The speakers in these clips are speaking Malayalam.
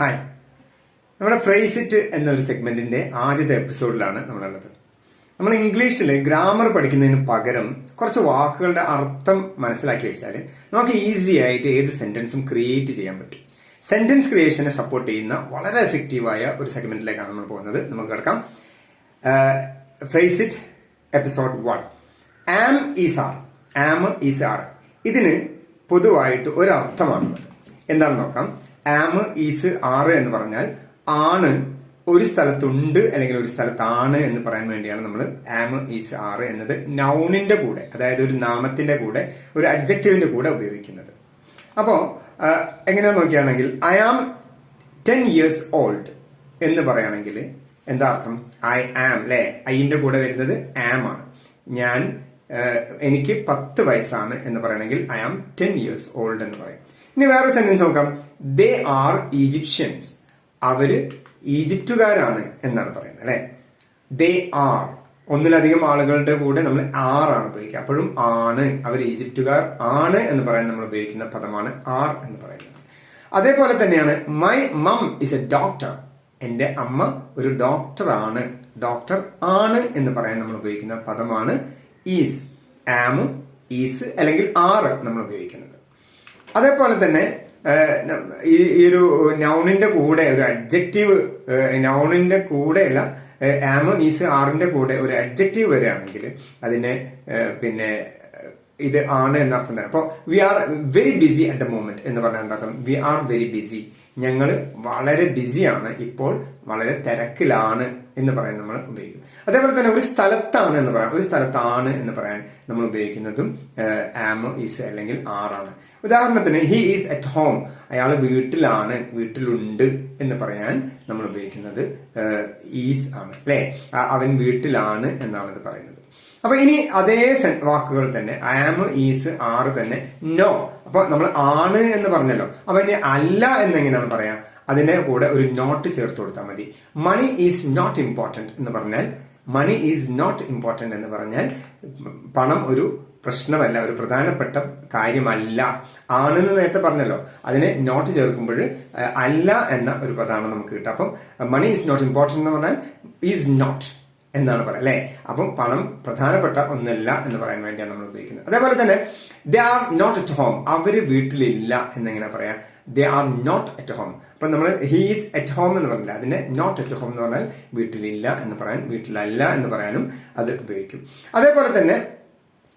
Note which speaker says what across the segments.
Speaker 1: ഹായ് നമ്മുടെ ഫ്രേസ് ഇറ്റ് എന്നൊരു സെഗ്മെന്റിന്റെ ആദ്യത്തെ എപ്പിസോഡിലാണ് നമ്മളുള്ളത്. നമ്മൾ ഇംഗ്ലീഷിൽ ഗ്രാമർ പഠിക്കുന്നതിന് പകരം കുറച്ച് വാക്കുകളുടെ അർത്ഥം മനസ്സിലാക്കി വെച്ചാൽ നമുക്ക് ഈസി ആയിട്ട് ഏത് സെന്റൻസും ക്രിയേറ്റ് ചെയ്യാൻ പറ്റും. സെന്റൻസ് ക്രിയേഷനെ സപ്പോർട്ട് ചെയ്യുന്ന വളരെ എഫക്റ്റീവായ ഒരു സെഗ്മെന്റിലേക്കാണ് നമ്മൾ പോകുന്നത്. നമുക്ക് കിടക്കാം. Phrase it episode one am is are am is are ഇതിന് പൊതുവായിട്ട് ഒരു അർത്ഥമാണുള്ളത്. എന്താണെന്ന് നോക്കാം. ആം ഈസ് ആറ് എന്ന് പറഞ്ഞാൽ ആണ്. ഒരു സ്ഥലത്തുണ്ട് അല്ലെങ്കിൽ ഒരു സ്ഥലത്താണ് എന്ന് പറയാൻ വേണ്ടിയാണ് നമ്മൾ ആം ഈസ് ആറ് എന്നത് നൗണിന്റെ കൂടെ അതായത് ഒരു നാമത്തിന്റെ കൂടെ ഒരു അഡ്ജക്റ്റീവിന്റെ കൂടെ ഉപയോഗിക്കുന്നത്. അപ്പോ എങ്ങനെയാ നോക്കുകയാണെങ്കിൽ I am ten years old എന്ന് പറയുകയാണെങ്കിൽ എന്താ അർത്ഥം? ഐ ആം അല്ലെ ഐന്റെ കൂടെ വരുന്നത് ആം ആണ്. ഞാൻ എനിക്ക് പത്ത് വയസ്സാണ് എന്ന് പറയണമെങ്കിൽ I am ten years old എന്ന് പറയും. ഇനി വേറൊരു സെന്റൻസ് നോക്കാം. ദേ ആർ ഈജിപ്ഷ്യൻസ് അവർ ഈജിപ്തുകാരാണ് എന്നാണ് പറയുന്നത് അല്ലെ? ദേ ആർ ഒന്നിലധികം ആളുകളുടെ കൂടെ നമ്മൾ ആർ ആണ് ഉപയോഗിക്കുക. അപ്പോഴും ആണ്. അവർ ഈജിപ്തുകാർ ആണ് എന്ന് പറയാൻ നമ്മൾ ഉപയോഗിക്കുന്ന പദമാണ് ആർ എന്ന് പറയുന്നത്. അതേപോലെ തന്നെയാണ് my mum is a doctor എന്റെ അമ്മ ഒരു ഡോക്ടറാണ് ഡോക്ടർ ആണ് എന്ന് പറയാൻ നമ്മൾ ഉപയോഗിക്കുന്ന പദമാണ് ഈസ് ആമും ഈസ് അല്ലെങ്കിൽ ആറ് നമ്മൾ ഉപയോഗിക്കുന്നത്. അതേപോലെ തന്നെ ഈ ഒരു നൗണിന്റെ കൂടെ ഒരു അഡ്ജക്റ്റീവ് നൗണിന്റെ കൂടെയല്ല ആമ് ഈസ് ആറിന്റെ കൂടെ ഒരു അഡ്ജക്റ്റീവ് വരികയാണെങ്കിൽ അതിനെ പിന്നെ ഇത് ആണ് എന്നർത്ഥം തരാം അപ്പോൾ we are very busy at the moment എന്ന് പറഞ്ഞാൽ എന്താക്കാം വി ആർ വെരി ബിസി ഞങ്ങൾ വളരെ ബിസിയാണ്. ഇപ്പോൾ വളരെ തിരക്കിലാണ് എന്ന് പറയാൻ നമ്മൾ ഉപയോഗിക്കും. അതേപോലെ തന്നെ ഒരു സ്ഥലത്താണ് എന്ന് പറയാം. ഒരു സ്ഥലത്താണ് എന്ന് പറയാൻ നമ്മൾ ഉപയോഗിക്കുന്നതും ആം ഈസ് അല്ലെങ്കിൽ ആറാണ് ഉദാഹരണത്തിന് ഹി ഈസ് അറ്റ് ഹോം അയാൾ വീട്ടിലാണ് വീട്ടിലുണ്ട് എന്ന് പറയാൻ നമ്മൾ ഉപയോഗിക്കുന്നത് ഈസ് ആണ്. അല്ലെ? അവൻ വീട്ടിലാണ് എന്നാണ് ഇത് പറയുന്നത്. അപ്പൊ ഇനി അതേ വാക്കുകൾ തന്നെ ആം ഈസ് ആറ് തന്നെ നോ അപ്പൊ നമ്മൾ ആണ് എന്ന് പറഞ്ഞല്ലോ. അപ്പൊ ഇനി അല്ല എന്നെങ്ങനെയാണ് പറയാ? അതിന്റെ കൂടെ ഒരു നോട്ട് ചേർത്ത് കൊടുത്താൽ മതി. മണി ഈസ് നോട്ട് ഇമ്പോർട്ടന്റ് എന്ന് പറഞ്ഞാൽ മണി ഈസ് നോട്ട് ഇമ്പോർട്ടന്റ് എന്ന് പറഞ്ഞാൽ പണം ഒരു പ്രശ്നമല്ല ഒരു പ്രധാനപ്പെട്ട കാര്യമല്ല. ആണെന്ന് നേരത്തെ പറഞ്ഞല്ലോ. അതിനെ നോട്ട് ചേർക്കുമ്പോൾ അല്ല എന്ന ഒരു പദമാണ് നമുക്ക് കിട്ടുക. അപ്പം മണി ഈസ് നോട്ട് ഇമ്പോർട്ടന്റ് എന്ന് പറഞ്ഞാൽ ഈസ് നോട്ട് എന്നാണ് പറയുക അല്ലെ? അപ്പം പണം പ്രധാനപ്പെട്ട ഒന്നല്ല എന്ന് പറയാൻ വേണ്ടിയാണ് നമ്മൾ ഉപയോഗിക്കുന്നത്. അതേപോലെ തന്നെ they are not at home അവർ വീട്ടിലില്ല എന്നെങ്ങനെ പറയാം. They are not at home അപ്പൊ നമ്മൾ ഹീസ് അറ്റ് ഹോം എന്ന് പറഞ്ഞില്ല അതിനെ നോട്ട് അറ്റ് ഹോം എന്ന് പറഞ്ഞാൽ വീട്ടിലില്ല എന്ന് പറയാൻ വീട്ടിലല്ല എന്ന് പറയാനും അത് ഉപയോഗിക്കും. അതേപോലെ തന്നെ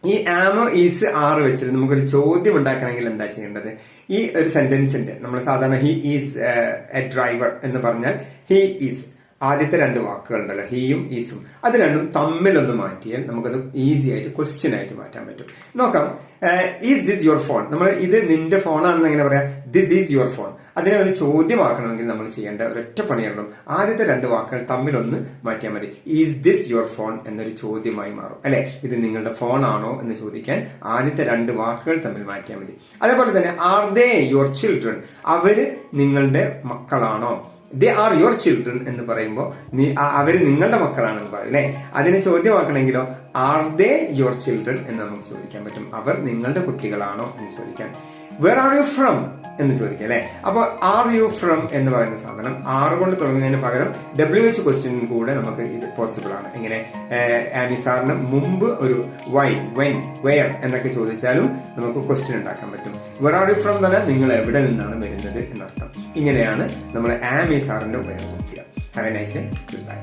Speaker 1: ഈ ആമോ ഈസ് ആറ് വെച്ചിട്ട് നമുക്കൊരു ചോദ്യം ഉണ്ടാക്കണമെങ്കിൽ എന്താ ചെയ്യേണ്ടത്? ഈ ഒരു സെന്റൻസിന്റെ നമ്മൾ സാധാരണ ഹി ഈസ് എ ഡ്രൈവർ എന്ന് പറഞ്ഞാൽ ഹി ഈസ് ആദ്യത്തെ രണ്ട് വാക്കുകളുണ്ടല്ലോ ഹീയും ഈസും അത് രണ്ടും തമ്മിലൊന്ന് മാറ്റിയാൽ നമുക്കത് ഈസി ആയിട്ട് ക്വസ്റ്റ്യൻ ആയിട്ട് മാറ്റാൻ പറ്റും. നോക്കാം ഈസ് ദിസ് യുവർ ഫോൺ നമ്മൾ ഇത് നിന്റെ ഫോണാണെന്ന് എങ്ങനെ പറയാം? ദിസ് ഈസ് യുവർ ഫോൺ അതിനെ ഒരു ചോദ്യമാക്കണമെങ്കിൽ നമ്മൾ ചെയ്യേണ്ട ഒരൊറ്റ പണിയുള്ളൂ ആദ്യത്തെ രണ്ട് വാക്കുകൾ തമ്മിലൊന്ന് മാറ്റിയാൽ മതി. ഈസ് ദിസ് യുവർ ഫോൺ എന്നൊരു ചോദ്യമായി മാറും. അല്ലെ? ഇത് നിങ്ങളുടെ ഫോൺ ആണോ എന്ന് ചോദിക്കാൻ ആദ്യത്തെ രണ്ട് വാക്കുകൾ തമ്മിൽ മാറ്റിയാൽ മതി. അതേപോലെ തന്നെ ആർ ദേ യുവർ ചിൽഡ്രൻ അവർ നിങ്ങളുടെ മക്കളാണോ? ദേ ആർ യുവർ ചിൽഡ്രൻ എന്ന് പറയുമ്പോൾ നീ അവർ നിങ്ങളുടെ മക്കളാണെന്ന് പറയും അല്ലെ? അതിനെ ചോദ്യമാക്കണമെങ്കിലോ ആർ ദേ യുവർ ചിൽഡ്രൻ എന്ന് നമുക്ക് ചോദിക്കാൻ പറ്റും. അവർ നിങ്ങളുടെ കുട്ടികളാണോ എന്ന് ചോദിക്കാൻ. വേർ ആർ യു ഫ്രം എന്ന് ചോദിക്കാം അല്ലെ? അപ്പോൾ ആർ യു ഫ്രം എന്ന് പറയുന്ന സാധനം ആർ കൊണ്ട് തുടങ്ങുന്നതിന് പകരം ഡബ്ല്യു എച്ച് ക്വസ്റ്റ്യൻ കൂടെ നമുക്ക് ഇത് പോസിബിൾ ആണ്. ഇങ്ങനെ ആനി സാറിന് മുമ്പ് ഒരു വൈ വെൻ വെയർ എന്നൊക്കെ ചോദിച്ചാലും നമുക്ക് ക്വസ്റ്റ്യൻ ഉണ്ടാക്കാൻ പറ്റും. വെർ ആർ യു ഫ്രം പറഞ്ഞാൽ നിങ്ങൾ എവിടെ നിന്നാണ് വരുന്നത് എന്നർത്ഥം. ഇങ്ങനെയാണ് നമ്മൾ ആമി സാറിന്റെ ഉപയോഗം ചെയ്യുക have a nice good bye